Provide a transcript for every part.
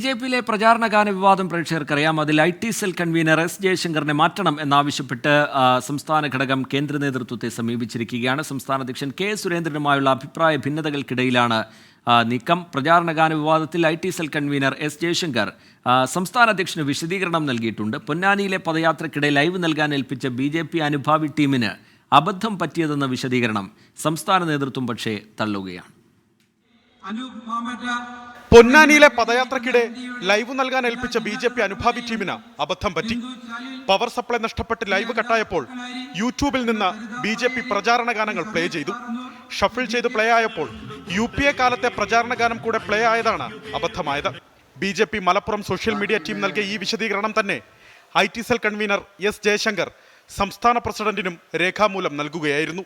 B J പിയിലെ പ്രചാരണ ഗാന വിവാദം പ്രേക്ഷകർക്കറിയാം. അതിൽ I T cell convener S ജയശങ്കറിനെ മാറ്റണം എന്നാവശ്യപ്പെട്ട് സംസ്ഥാന ഘടകം കേന്ദ്ര നേതൃത്വത്തെ സമീപിച്ചിരിക്കുകയാണ്. സംസ്ഥാന അധ്യക്ഷൻ കെ സുരേന്ദ്രനുമായുള്ള അഭിപ്രായ ഭിന്നതകൾക്കിടയിലാണ് നീക്കം. പ്രചാരണ ഗാന വിവാദത്തിൽ I T cell convener S Jayashankar സംസ്ഥാന അധ്യക്ഷന് വിശദീകരണം നൽകിയിട്ടുണ്ട്. പൊന്നാനിയിലെ പദയാത്രയ്ക്കിടെ ലൈവ് നൽകാൻ ഏൽപ്പിച്ച ബി ജെ പി അനുഭാവി ടീമിന് അബദ്ധം പറ്റിയതെന്ന വിശദീകരണം സംസ്ഥാന നേതൃത്വം പക്ഷേ തള്ളുകയാണ്. പൊന്നാനിയിലെ പദയാത്രക്കിടെ ലൈവ് നൽകാൻ ഏൽപ്പിച്ച ബി ജെ പി അനുഭാവി ടീമിന് അബദ്ധം പറ്റി. പവർ സപ്ലൈ നഷ്ടപ്പെട്ട് ലൈവ് കട്ടായപ്പോൾ യൂട്യൂബിൽ നിന്ന് ബി ജെ പി പ്രചാരണ ഗാനങ്ങൾ പ്ലേ ചെയ്തു. ഷഫിൾ ചെയ്ത് പ്ലേ ആയപ്പോൾ യു പി എ കാലത്തെ പ്രചാരണ ഗാനം കൂടെ പ്ലേ ആയതാണ് അബദ്ധമായത്. B J P Malappuram social media team നൽകിയ ഈ വിശദീകരണം തന്നെ I T cell convener S Jayashankar സംസ്ഥാന പ്രസിഡന്റിനും രേഖാമൂലം നൽകുകയായിരുന്നു.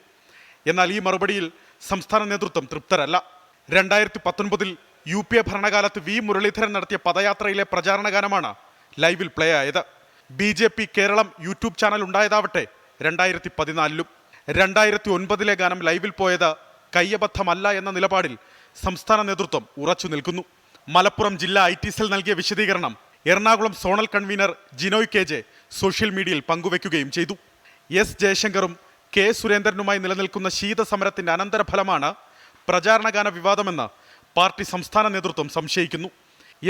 എന്നാൽ ഈ മറുപടിയിൽ സംസ്ഥാന നേതൃത്വം തൃപ്തരല്ല. രണ്ടായിരത്തി പത്തൊൻപതിൽ യു പി എ ഭരണകാലത്ത് വി മുരളീധരൻ നടത്തിയ പദയാത്രയിലെ പ്രചാരണ ഗാനമാണ് ലൈവിൽ പ്ലേ ആയത്. B J P Keralam YouTube channel ഉണ്ടായതാവട്ടെ രണ്ടായിരത്തി പതിനാലിലും രണ്ടായിരത്തി ഒൻപതിലെ ഗാനം ലൈവിൽ പോയത് കയ്യബദ്ധമല്ല എന്ന നിലപാടിൽ സംസ്ഥാന നേതൃത്വം ഉറച്ചു നിൽക്കുന്നു. മലപ്പുറം ജില്ലാ ഐ ടി സെൽ നൽകിയ വിശദീകരണം Ernakulam zonal convener Jinoy K J social മീഡിയയിൽ പങ്കുവെക്കുകയും ചെയ്തു. എസ് ജയശങ്കറും കെ സുരേന്ദ്രനുമായി നിലനിൽക്കുന്ന ശീതസമരത്തിന്റെ അനന്തരഫലമാണ് പ്രചാരണഗാന വിവാദമെന്ന് പാർട്ടി സംസ്ഥാന നേതൃത്വം സംശയിക്കുന്നു.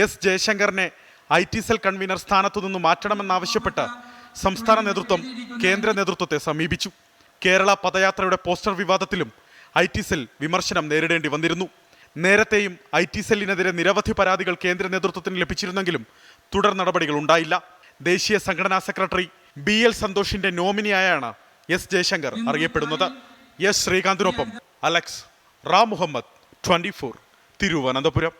എസ് ജയശങ്കറിനെ ഐ ടി സെൽ കൺവീനർ സ്ഥാനത്തു നിന്ന് മാറ്റണമെന്നാവശ്യപ്പെട്ട് സംസ്ഥാന നേതൃത്വം കേന്ദ്ര നേതൃത്വത്തെ സമീപിച്ചു. കേരള പദയാത്രയുടെ പോസ്റ്റർ വിവാദത്തിലും ഐ ടി സെൽ വിമർശനം നേരിടേണ്ടി വന്നിരുന്നു. നേരത്തെയും ഐ ടി സെല്ലിനെതിരെ നിരവധി പരാതികൾ കേന്ദ്ര നേതൃത്വത്തിന് ലഭിച്ചിരുന്നെങ്കിലും തുടർ നടപടികൾ ഉണ്ടായില്ല. ദേശീയ സംഘടനാ സെക്രട്ടറി ബി എൽ സന്തോഷിന്റെ നോമിനിയായാണ് എസ് ജയശങ്കർ അറിയപ്പെടുന്നത്. എസ് ശ്രീകാന്തിനൊപ്പം അലക്സ് റാം മുഹമ്മദ് ട്വന്റി തിരുവനന്തപുരം.